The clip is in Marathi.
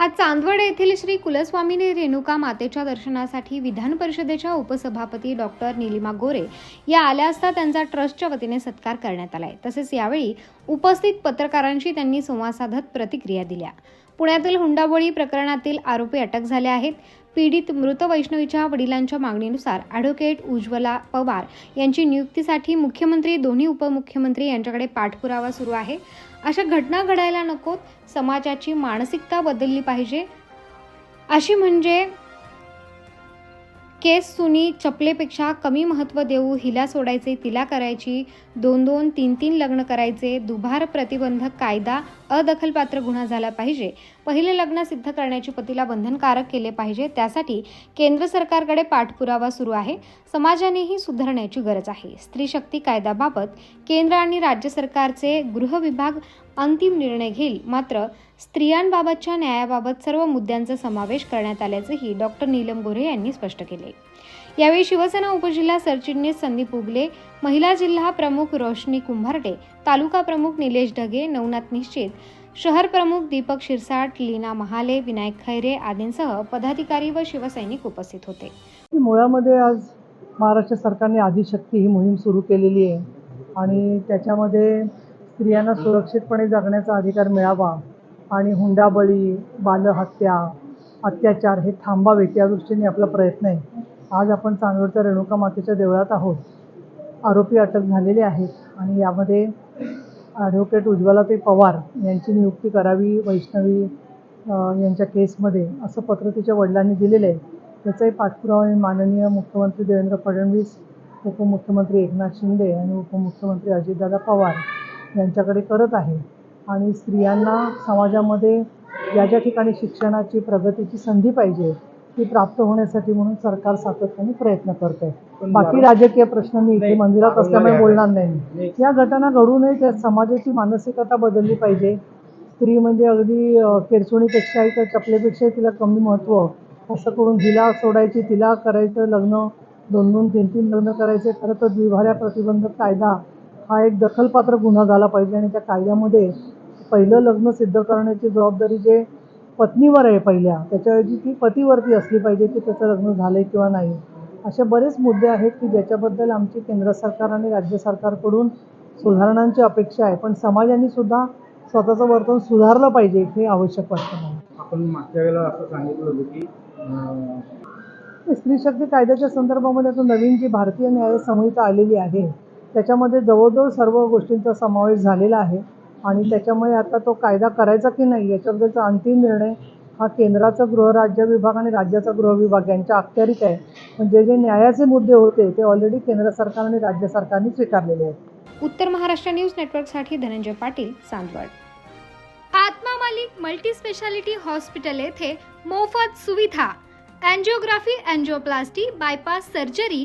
आज चांदवड येथील श्री कुलस्वामिनी रेणुका मातेच्या दर्शनासाठी विधान परिषदेच्या उपसभापती डॉक्टर निलिमा गोरे या आल्या असता त्यांचा ट्रस्टच्या वतीने सत्कार करण्यात आलाय. तसेच यावेळी उपस्थित पत्रकारांशी त्यांनी संवाद साधत प्रतिक्रिया दिल्या. पुण्यातील हुंडाबळी प्रकरणातील आरोपी अटक झाले आहेत. पीडित मृत वैष्णवीच्या वडिलांच्या मागणीनुसार ॲडव्होकेट उज्ज्वला पवार यांची नियुक्तीसाठी मुख्यमंत्री दोन्ही उपमुख्यमंत्री यांच्याकडे पाठपुरावा सुरू आहे. अशा घटना घडायला नकोत. समाजाची मानसिकता बदलली पाहिजे. अशी म्हणजे केस सुनी चपलेपेक्षा कमी महत्त्व देऊ हिला सोडायचे तिला करायची दोन दोन तीन तीन लग्न करायचे दुभार प्रतिबंधक कायदा अदखलपात्र गुन्हा झाला पाहिजे. पहिले लग्न सिद्ध करण्याची पतीला बंधनकारक केले पाहिजे त्यासाठी केंद्र सरकारकडे पाठपुरावा सुरू आहे. समाजानेही सुधारण्याची गरज आहे. स्त्री शक्ती कायद्याबाबत केंद्र आणि राज्य सरकारचे गृह विभाग अंतिम निर्णय घेईल. मात्र स्त्रियांबाबतच्या न्यायाबाबत सर्व मुद्द्यांचा समावेश करण्यात आल्याचंही डॉक्टर नीलम गोरे यांनी स्पष्ट केले. यावेळी शिवसेना उपजिल्हा सरचिटणीस संदीप उगले महिला जिल्हा प्रमुख रोशनी कुंभारटे तालुका प्रमुख निलेश ढगे नवनाथ निश्चित शहर प्रमुख दीपक शिरसाट लीना महाले विनायक खैरे आदींसह पदाधिकारी व शिवसैनिक उपस्थित होते. मुळामध्ये आज महाराष्ट्र सरकारने आदिशक्ती ही मोहीम सुरू केलेली आहे आणि त्याच्यामध्ये स्त्रियांना सुरक्षितपणे जगण्याचा अधिकार मिळावा आणि हुंडाबळी बालहत्या अत्याचार हे थांबावेत या दृष्टीने आपला प्रयत्न आहे. आज आपण चांदवडच्या रेणुका मातेच्या देवळात आहोत. आरोपी अटक झालेले आहेत आणि यामध्ये ॲडव्होकेट उज्ज्वलाताई पवार यांची नियुक्ती करावी वैष्णवी यांच्या केसमध्ये असं पत्र तिच्या वडिलांनी दिलेलं आहे. त्याचाही पाठपुरावा मी माननीय मुख्यमंत्री देवेंद्र फडणवीस उपमुख्यमंत्री एकनाथ शिंदे आणि उपमुख्यमंत्री अजितदादा पवार यांच्याकडे करत आहे. आणि स्त्रियांना समाजामध्ये ज्या ज्या ठिकाणी शिक्षणाची प्रगतीची संधी पाहिजे ती प्राप्त होण्यासाठी म्हणून सरकार सातत्याने प्रयत्न करत आहे बाकी राजकीय प्रश्न मी इथे मंदिरात असल्यामुळे बोलणार नाही या घटना घडू नये त्या समाजाची मानसिकता बदलली पाहिजे. स्त्री म्हणजे अगदी केरसुणीपेक्षाही तर चपलेपेक्षाही तिला कमी महत्त्व असं करून हिला सोडायची तिला करायचं लग्न दोन दोन तीन तीन लग्न करायचे खरं तर द्विभार्या प्रतिबंधक कायदा हा एक दखलपात्र गुन्हा झाला पाहिजे आणि त्या कायद्यामध्ये पहिलं लग्न सिद्ध करण्याची जबाबदारी जे पत्नीवर आहे पहिल्या त्याच्याऐवजी ती पतीवरती असली पाहिजे की त्याचं लग्न झालं किंवा नाही. असे बरेच मुद्दे आहेत की ज्याच्याबद्दल आमची केंद्र सरकार आणि राज्य सरकारकडून सुधारणांची अपेक्षा आहे. पण समाजाने सुद्धा स्वतःचं वर्तन सुधारलं पाहिजे हे आवश्यक वाटतं मला. आपण मागच्या वेळेला असं सांगितलं होतं की स्त्री शक्ती कायद्याच्या संदर्भामध्ये आता नवीन जी भारतीय न्याय संहिता आलेली आहे त्याच्यामध्ये जवळजवळ सर्व गोष्टींचा समावेश झालेला आहे. आणि त्याच्यामुळे आता तो कायदा करायचा की नाही याच्याबद्दलचा अंतिम निर्णय हा केंद्राचा गृहराज्य विभाग आणि राज्याचा गृह विभाग यांच्या अखत्यारीत आहे. पण जे जे न्यायाचे मुद्दे होते ते ऑलरेडी केंद्र सरकार आणि राज्य सरकारने स्वीकारलेले आहेत. उत्तर महाराष्ट्र न्यूज नेटवर्कसाठी Dhananjay Patil Chandwad. Atma Malik multi speciality hospital येथे मोफत सुविधा अँजिओग्राफी अँजिओप्लास्टी बायपास सर्जरी